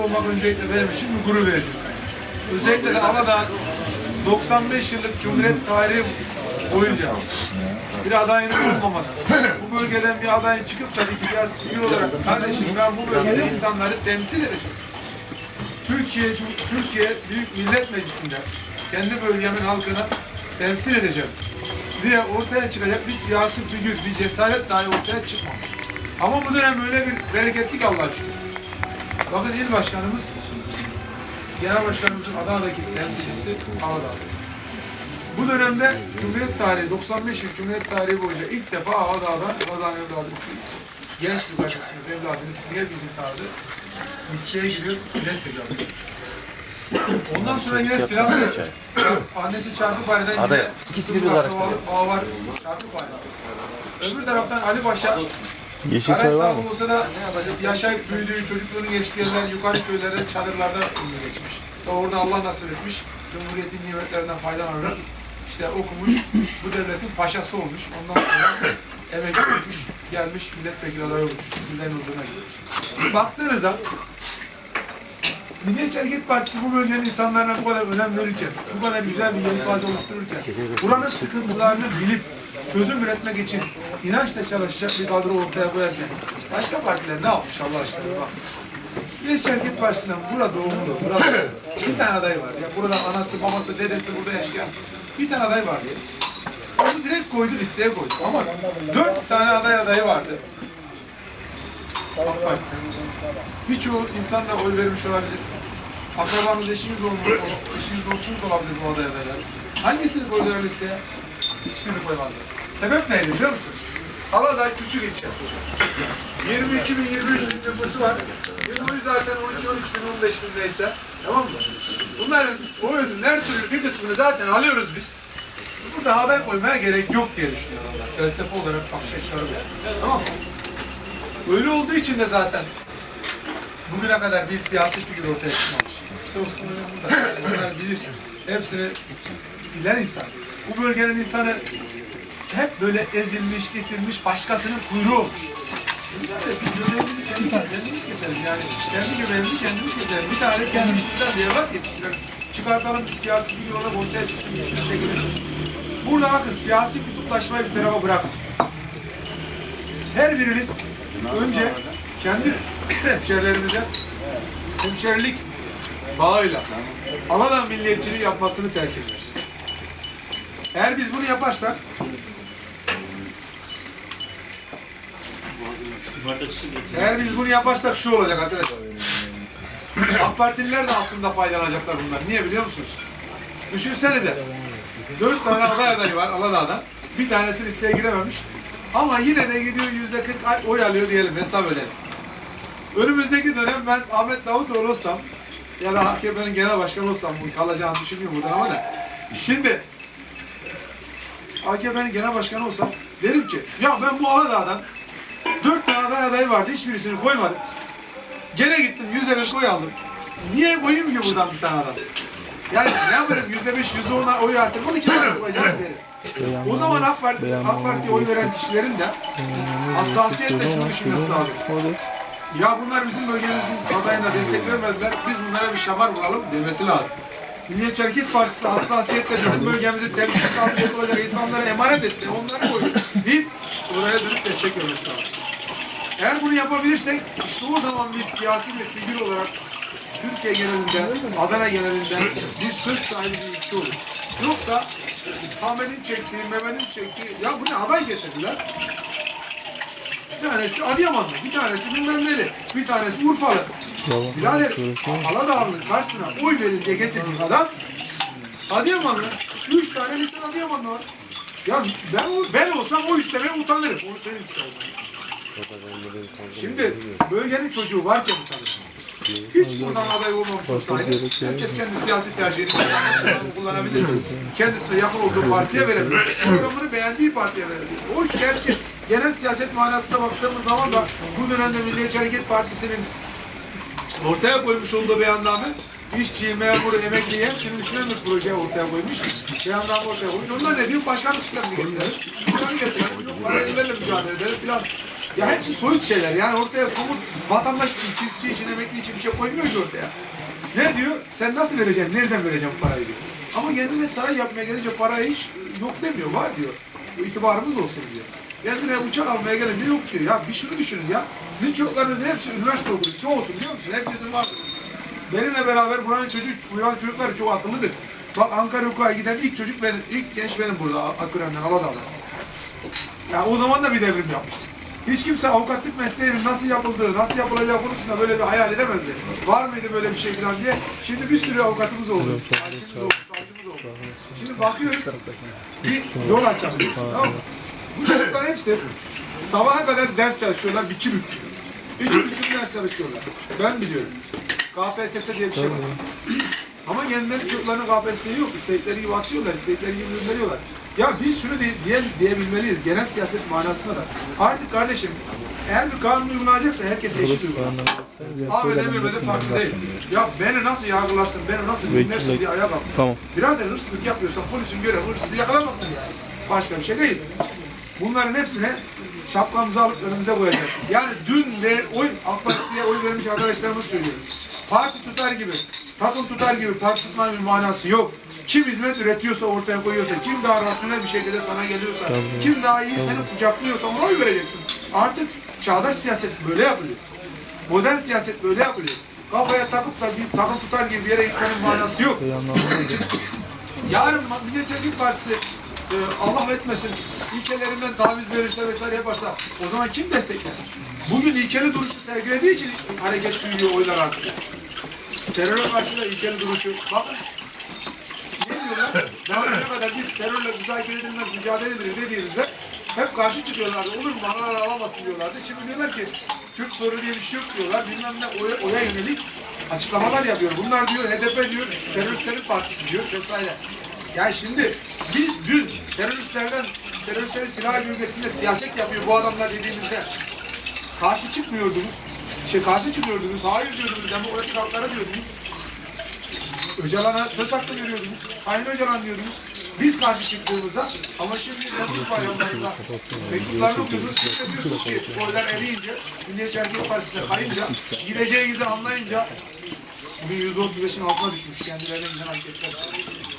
olmak öncelikle benim için bir gurur verici. Özellikle de Aladağ 95 yıllık Cumhuriyet tarihi boyunca bir adayın olmaması. Bu bölgeden bir adayın çıkıp da bir siyasi figür olarak kardeşim ben bu bölgede insanları temsil edeceğim. Türkiye, Türkiye Büyük Millet Meclisi'nde kendi bölgemin halkını temsil edeceğim diye ortaya çıkacak bir siyasi figür, bir cesaret dahi ortaya çıkmamış. Ama bu dönem öyle bir bereketlik Allah'a şükür. Bakın il başkanımız, genel başkanımızın Adana'daki temsilcisi Aladağ. Bu dönemde Cumhuriyet tarihi, 95 yıl Cumhuriyet tarihi boyunca ilk defa Aladağ'dan, Aladağ'ın evladı genç bir kardeşiniz, evladınız sizin hepinizin tarzı listeye giriyor, milletvekili. Ondan sonra yine silahlı annesi Çarkıpare'den yine. İkisi bir akrabalık bağı var Çarkıpare. Öbür taraftan Ali Paşa Yeşil çay var mı? Da yaşayıp büyüdüğü, çocukluğunu geçtiği yerler yukarı köylerde, çadırlarda geçmiş. Orada Allah nasip etmiş. Cumhuriyetin nimetlerinden faydalanarak işte okumuş, bu devletin paşası olmuş. Ondan sonra emekli olmuş, gelmiş milletvekili adayı olmuş. Sizlerin huzuruna gidiyor. Baktığınızda Milliyetçi Hareket Partisi bu bölgenin insanlarına bu kadar önem verirken, bu kadar güzel bir yelpaze oluştururken, buranın sıkıntılarını bilip çözüm üretmek için inançla çalışacak bir kadro ortaya koyarken, başka partiler ne yapmış Allah aşkına bak. Milliyetçi Hareket Partisi'nden burada doğumlu, burada bir tane aday var. Ya burada anası, babası, dedesi burada yaşayan bir tane aday var diye. Onu direkt koydu, listeye koydu. Ama dört tane aday adayı vardı. AK Parti. Birçoğu insan da oy vermiş olabilir. Akrabamız, eşimiz olmuş, eşimiz, dostumuz olabilir bu aday adaylar. Hangisini koydular listeye? Hiçbirini koymadı. Sebep neydi biliyor musun? Aladağ küçük ilçe. 22 bin, 23 bin nüfusu var. Nüfusu zaten 12, 13 bin, 15 bin neyse. Tamam mı? Bunların oyunun her türlü bir kısmını zaten alıyoruz biz. Burada aday koymaya gerek yok diye düşünüyor adamlar. Felsefe olarak bakış açıları bu. Tamam mı? Öyle olduğu için de zaten bugüne kadar bir siyasi figür ortaya çıkmamış. İşte Osman Hocam burada. Onlar bilir. Hepsini bilen insan. Bu bölgenin insanı hep böyle ezilmiş, itilmiş, başkasının kuyruğu olmuş. Biz göbeğimizi kendi kendimiz keseriz yani. Kendi göbeğimizi kendimiz keseriz. Bir tane kendimizden bir evlat yetiştirelim. Çıkartalım bir siyasi figür olarak ortaya çıksın. güçlüğüne geliriz. Burada bakın siyasi kutuplaşmayı bir tarafa bırakın. Her biriniz önce kendi hemşerilerimize hemşerilik bağıyla Aladağ milliyetçiliği yapmasını terk ederiz. Eğer biz bunu yaparsak eğer biz bunu yaparsak şu olacak arkadaşlar. AK Partililer de aslında faydalanacaklar bundan. Niye biliyor musunuz? Düşünsenize. Dört tane aday adayı var Aladağ'dan. Bir tanesi listeye girememiş. Ama yine de gidiyor yüzde kırk oy alıyor diyelim hesap edelim. Önümüzdeki dönem ben Ahmet Davutoğlu olsam ya da AKP'nin genel başkanı olsam bu kalacağını düşünmüyorum buradan ama da. Şimdi AKP'nin genel başkanı olsam derim ki ya ben bu Aladağ'dan dört tane aday adayı vardı hiçbirisini koymadım. Gene gittim yüzde beş oy aldım. Niye koyayım ki buradan bir tane adam? Yani ne yaparım yüzde beş yüzde ona oy arttırmak için koyacağım derim. O zaman AK, Parti, AK Parti'ye oy veren kişilerin de hassasiyetle şunu düşünmesi lazım. Ya bunlar bizim bölgemizin adayına destek vermediler, biz bunlara bir şamar vuralım demesi lazım. Milliyetçi Hareket Partisi hassasiyetle bizim bölgemizi temsil kabiliyeti olacak insanlara emanet etti, onları koydu deyip oraya dönüp destek vermesi lazım. Eğer bunu yapabilirsek, işte o zaman biz siyasi bir figür olarak Türkiye genelinde, Adana genelinde bir söz sahibi bir ülke olur. Yoksa Ahmet'in çektiği, Mehmet'in çektiği, ya bu ne aday getirdiler. Bir tanesi Adıyamanlı, bir tanesi bilmem neli, bir tanesi Urfalı. Birader, Aladağlı'nın karşısına oy verin diye getirdiğin adam Adıyamanlı. Üç tane lisan Adıyamanlı var. Ya ben, ben olsam o istemeye utanırım. Onu söyleyeyim size. Şimdi bölgenin çocuğu varken utanırsın. Hiç buradan aday olmamış olsaydı herkes kendi siyasi tercihini kullanabilir. Kendisi yakın olduğu partiye verebilir. Programını beğendiği partiye verebilir. O iş gerçi genel siyaset manasında baktığımız zaman da bu dönemde Milliyetçi Hareket Partisi'nin ortaya koymuş olduğu beyanname işçi, memuru, emekliyi hepsinin düşünen bir proje ortaya koymuş. Beyanname ortaya koymuş. Onlar ne diyor? Başkanlık sistemini getirelim. Planı getirelim. Yok paralellerle mücadele edelim filan. Ya hepsi soyut şeyler. Yani ortaya somut vatandaş için, çiftçi için, emekli için bir şey koymuyor ki ortaya. Ne diyor? Sen nasıl vereceksin? Nereden vereceğim parayı diyor. Ama kendine saray yapmaya gelince parayı hiç yok demiyor. Var diyor. Bu itibarımız olsun diyor. Kendine uçak almaya gelince yok diyor. Ya bir şunu düşünün ya. Sizin çocuklarınızın hepsi üniversite okuyor. Çoğusun biliyor musun? Hepinizin vardır. Benimle beraber buranın çocuk, buranın çocukları çok akıllıdır. Bak Ankara Hukuk'a giden ilk çocuk benim, ilk genç benim burada Akıren'den, Aladağ'dan. Ya o zaman da bir devrim yapmıştık. Hiç kimse avukatlık mesleğinin nasıl yapıldığı, nasıl yapılacağı konusunda böyle bir hayal edemezdi. Var mıydı böyle bir şey falan diye. Şimdi bir sürü avukatımız oldu. Hakimimiz oldu, savcımız oldu. Şimdi bakıyoruz, bir yol açabiliyoruz. Tamam mı? Bu çocuklar hepsi sabaha kadar ders çalışıyorlar, bir iki büklüm. İki büklüm ders çalışıyorlar. Ben biliyorum. KPSS diye bir şey var. Ama kendileri çocuklarının KPSS'yi yok. İstekleri gibi atıyorlar, istekleri gibi gönderiyorlar. Ya biz şunu diye, diye, diyebilmeliyiz genel siyaset manasında da. Artık kardeşim eğer bir kanun uygulanacaksa herkese eşit uygulansın. Emre de farklı değil. Ya beni nasıl yargılarsın, beni nasıl dinlersin diye ayağa kalk. Tamam. Birader hırsızlık yapıyorsan polisin görevi hırsızı yakalamaktır yani. Başka bir şey değil. Bunların hepsine şapkamızı alıp önümüze koyacağız. Yani dün ve oy, AK Parti'ye oy vermiş arkadaşlarımız söylüyorum. Parti tutar gibi, takım tutar gibi parti tutmanın bir manası yok. Kim hizmet üretiyorsa ortaya koyuyorsa, kim daha rasyonel bir şekilde sana geliyorsa, kim daha iyi seni kucaklıyorsa ona oy vereceksin. Artık çağdaş siyaset böyle yapılıyor. Modern siyaset böyle yapılıyor. Kafaya takıp da bir takım tutar gibi bir yere gitmenin manası yok. Yarın Milliyetçi Hareket Partisi e, Allah etmesin ilkelerinden taviz verirse vesaire yaparsa o zaman kim destekler? Bugün ilkeli duruşu sergilediği için hareket büyüyor oylar artık. Teröre karşı da ilkeli duruşu. Bakın ne diyorlar? Daha önce kadar biz terörle müzakere edilmez, mücadele edilir dediğimizde hep karşı çıkıyorlardı. Olur mu? Analar alamazsın diyorlardı. Şimdi diyorlar ki Türk sorunu diye bir şey yok diyorlar. Bilmem ne oya, oya yönelik açıklamalar yapıyor. Bunlar diyor HDP diyor teröristlerin partisi diyor vesaire. Ya şimdi biz dün teröristlerden teröristlerin silah bölgesinde siyaset yapıyor bu adamlar dediğimizde karşı çıkmıyordunuz. Şey karşı çıkıyordunuz. Hayır diyordunuz. Demokratik haklara diyordunuz. Öcalan'a söz hakkı veriyordunuz. Sayın Öcalan diyordunuz. Biz karşı çıktığımızda ama şimdi Temmuz bayramlarında mektuplarını okudunuz. Siz de diyorsunuz ki oylar eriyince, Milliyetçi Hareket Partisi'ne kayınca, gideceğinizi anlayınca bugün yüzde otuz beşin altına düşmüş kendilerine giden anketler.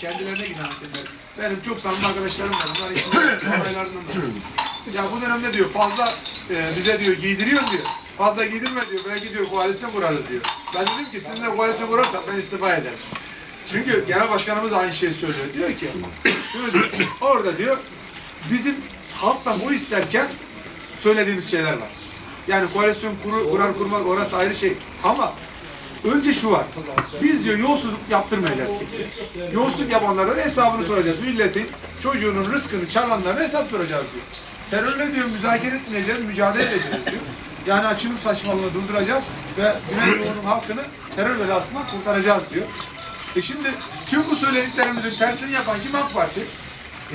Kendilerine giden anketler. Benim çok samimi arkadaşlarım var. Bunlar içinde da. Ya bu dönemde diyor fazla e, bize diyor giydiriyor diyor. Fazla giydirme diyor. Belki diyor koalisyon kurarız diyor. Ben dedim ki sizinle koalisyon kurarsak ben istifa ederim. Çünkü genel başkanımız aynı şeyi söylüyor. Diyor ki, şunu diyor, orada diyor, bizim halktan bu isterken söylediğimiz şeyler var. Yani koalisyon kuru, kurar kurmak orası ayrı şey. Ama önce şu var. Biz diyor yolsuzluk yaptırmayacağız kimseye. Yolsuzluk yapanlara hesabını soracağız. Milletin çocuğunun rızkını çalanlara hesap soracağız diyor. Terörle diyor müzakere etmeyeceğiz, mücadele edeceğiz diyor. Yani açılım saçmalığını durduracağız ve Güneydoğu'nun halkını terör belasından kurtaracağız diyor. E şimdi tüm bu söylediklerimizin tersini yapan kim AK Parti?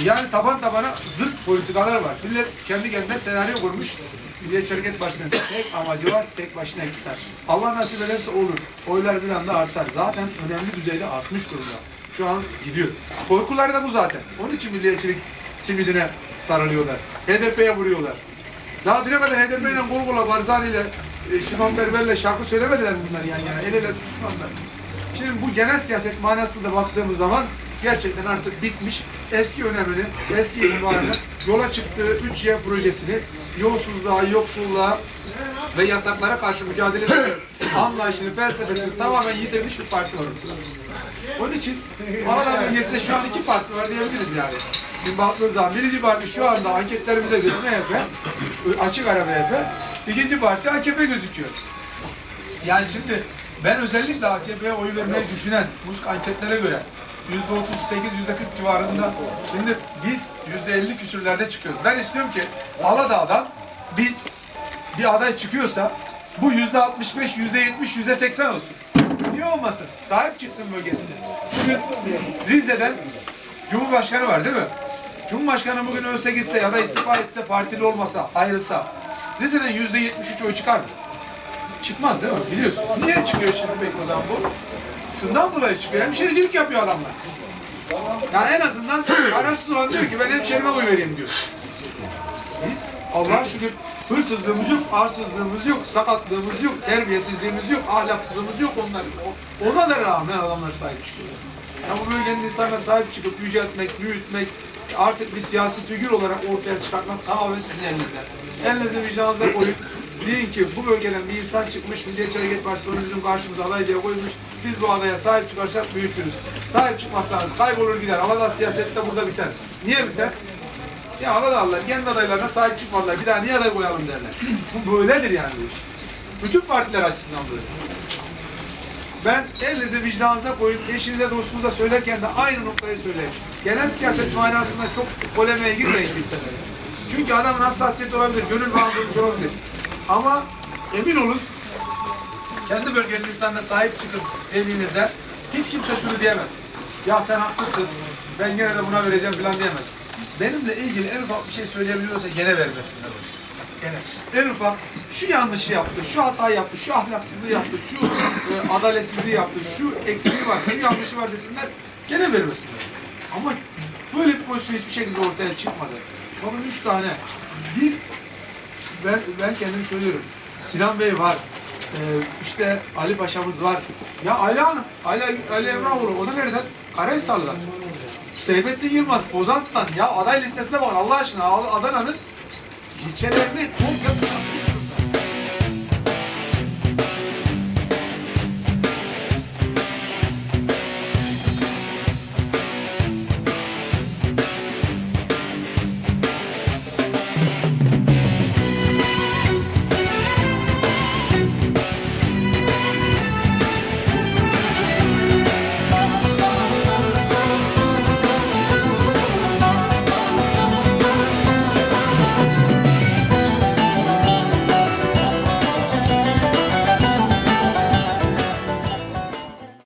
Yani taban tabana zırt politikalar var. Millet kendi kendine senaryo kurmuş. Milliyetçi Hareket Partisi'nin tek amacı var, tek başına iktidar. Allah nasip ederse olur. Oylar bir anda artar. Zaten önemli düzeyde artmış durumda. Şu an gidiyor. Korkuları da bu zaten. Onun için milliyetçilik simidine sarılıyorlar. HDP'ye vuruyorlar. Daha düne kadar HDP ile kola Barzani ile e, Şivan Berber'le şarkı söylemediler bunlar yan yana. El ele tutuşmadılar. Şimdi bu genel siyaset manasında baktığımız zaman gerçekten artık bitmiş. Eski önemini, eski itibarını, yola çıktığı 3Y projesini yolsuzluğa, yoksulluğa ve yasaklara karşı mücadele edeceğiz. Anlayışını, felsefesini tamamen yitirmiş bir parti var. Onun için Aladağ bölgesinde şu an iki parti var diyebiliriz yani. Şimdi baktığınız zaman birinci parti şu anda anketlerimize göre MHP, açık ara MHP, ikinci parti AKP gözüküyor. Yani şimdi ben özellikle AKP'ye oy vermeyi düşünen bu anketlere göre yüzde 38, yüzde 40 civarında şimdi biz yüzde 50 küsürlerde çıkıyoruz. Ben istiyorum ki Aladağ'dan biz bir aday çıkıyorsa bu yüzde 65, yüzde 70, yüzde 80 olsun. Niye olmasın? Sahip çıksın bölgesine. Bugün Rize'den Cumhurbaşkanı var değil mi? Cumhurbaşkanı bugün ölse gitse ya da istifa etse, partili olmasa, ayrılsa Rize'den yüzde 73 oy çıkar mı? Çıkmaz değil mi? Biliyorsun. Niye çıkıyor şimdi peki o zaman bu? Şundan dolayı çıkıyor. Hemşericilik yapıyor adamlar. Yani en azından kararsız olan diyor ki ben hemşerime oy vereyim diyor. Biz Allah'a şükür Hırsızlığımız yok, arsızlığımız yok, sakatlığımız yok, terbiyesizliğimiz yok, ahlaksızlığımız yok onlar. Ona da rağmen adamlar sahip çıkıyor. Ya bu bölgenin insanına sahip çıkıp yüceltmek, büyütmek, artık bir siyasi figür olarak ortaya çıkartmak tamamen sizin elinizde. Elinizi vicdanınıza koyun. Deyin ki bu bölgeden bir insan çıkmış, Milliyetçi Hareket Partisi onu bizim karşımıza aday koymuş. Biz bu adaya sahip çıkarsak büyütürüz. Sahip çıkmazsanız kaybolur gider. Aladağ siyasette burada biter. Niye biter? Ya Aladağlılar kendi adaylarına sahip çıkmadılar. Bir daha niye aday koyalım derler. Bu böyledir yani bu iş. Bütün partiler açısından böyle. Ben elinizi vicdanınıza koyun, eşinize dostunuza söylerken de aynı noktayı söyleyin. Genel siyaset manasında çok polemiğe girmeyin kimselere. Çünkü adamın hassasiyeti olabilir, gönül bağımlılığı olabilir. Ama emin olun, kendi bölgenin insanına sahip çıkın dediğinizde hiç kimse şunu diyemez. Ya sen haksızsın, ben gene de buna vereceğim falan diyemez. Benimle ilgili en ufak bir şey söyleyebiliyorsa gene vermesinler onu. Gene. En ufak şu yanlışı yaptı, şu hatayı yaptı, şu ahlaksızlığı yaptı, şu e, adaletsizliği yaptı, şu eksiği var, şu yanlışı var desinler, gene vermesinler. Ama böyle bir pozisyon hiçbir şekilde ortaya çıkmadı. Bakın üç tane. Bir, ben, ben kendim söylüyorum. Sinan Bey var. Ee, işte Ali Paşa'mız var. Ya Ali Hanım, Ali, Ali Emrahoğlu, o da nereden? Karahisarlı'dan. Seyfettin Yılmaz, Pozant'tan. Ya aday listesine bakın Allah aşkına. Adana'nın ilçelerini komple kuşatmış